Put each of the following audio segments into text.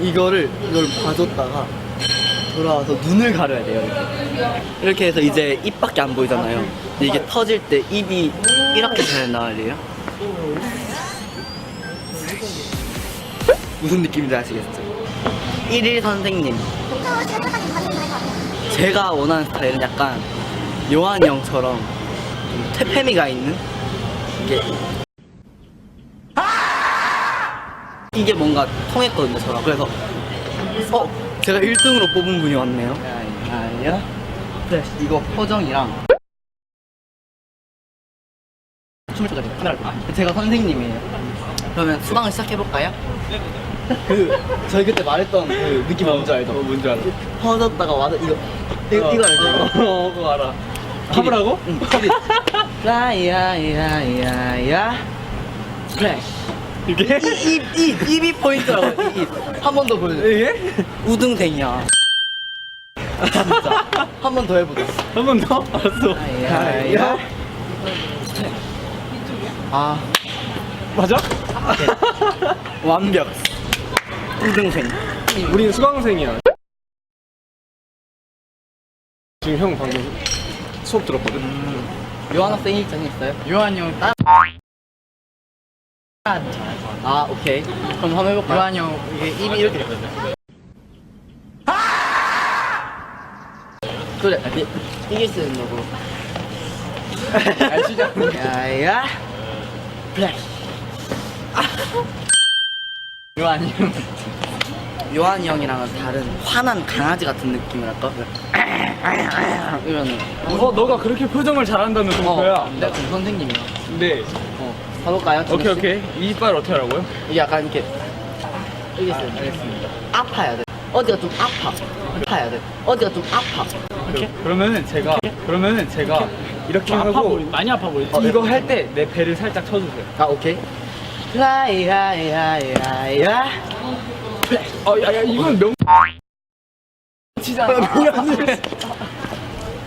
이거를 이걸 봐줬다가 돌아와서 눈을 가려야 돼요. 이렇게. 이렇게 해서 이제 입밖에 안 보이잖아요. 근데 이게 터질 때 입이 이렇게 잘 나와요. 무슨 느낌인지 아시겠죠? 1일 선생님. 제가 원하는 스타일은 약간 요한이 형처럼 좀 태페미가 있는 이게 이게 뭔가 통했거든요 저랑 그래서 어 제가 1등으로 뽑은 분이 왔네요 아야 네 이거 표정이랑 춤을 돼 카메라를. 제가 선생님이에요 그러면 수강을 시작해볼까요? 그 저희 그때 말했던 그 느낌 뭔지 알죠? 어, 뭔지 알아. 퍼졌다가 와서 이거 이거, 이거 알죠? 어, 그거 알아. 하브라고? 응 라야야야야 스플래시 이게? 입, 입, 입이 포인트라고 입한 번 더 보여줘 이게? 우등생이야 진짜 한 번 더 해보자 한 번 더? 알았어. 야야 아 맞아? 완벽 우등생 우리는 수강생이야. 지금 형 방금 수업 들었거든? 요한 학생 일정 있어요? 요한 형 따... 아 오케이. 그럼 한번 해볼까요? 요한 형 이게 입이 이렇게 되거든 그래. 아, 이- 이게 쓰는 거고. 야야. 플래시. 요한이 형. 요한이 형이랑은 다른 화난 강아지 같은 느낌이랄까? 이러는 어, 너가 그렇게 표정을 잘한다는 동표야. 어, 내가 그 선생님이야. 근데, 어, 가볼까요? 오케이, 씨? 오케이. 이 이빨 어떻게 하라고요? 이게 약간 이렇게 있어요. 알겠습니다. 아파야 돼. 어디가 좀 아파. 아파야 돼. 어디가 좀 아파. 이렇게? 그러면은 제가, 그러면면은 제가 이렇게 하고, 많이 아파 보이지? 어, 이거 할 때 내 배를 살짝 쳐주세요. 아 오케이. 라이야야야야. 어, 야, 야, 이건 명, 치잖아.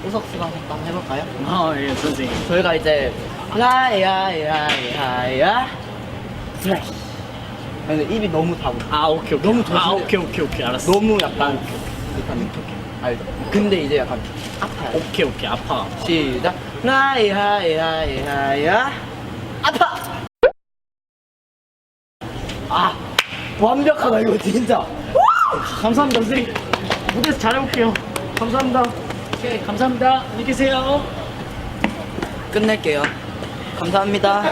우석수가 한번 해볼까요? 아, 예, 선생님. 저희가 이제 라이야야야야. 플래시. 근데 입이 너무 다고. 아, 오케이, 오케이. 너무 아, 조심해. 오케이, 오케이, 오케이. 알았어. 너무 약간 약간 알죠? 근데 이제 약간 아파요. 오케이, 오케이. 아파. 시작. 라이하이하이하야 아파. 아 완벽하다 이거 진짜. 감사합니다, 선생님. 무대에서 잘해볼게요. 감사합니다. 오케이, 감사합니다. 안녕히 계세요. 끝낼게요. 감사합니다.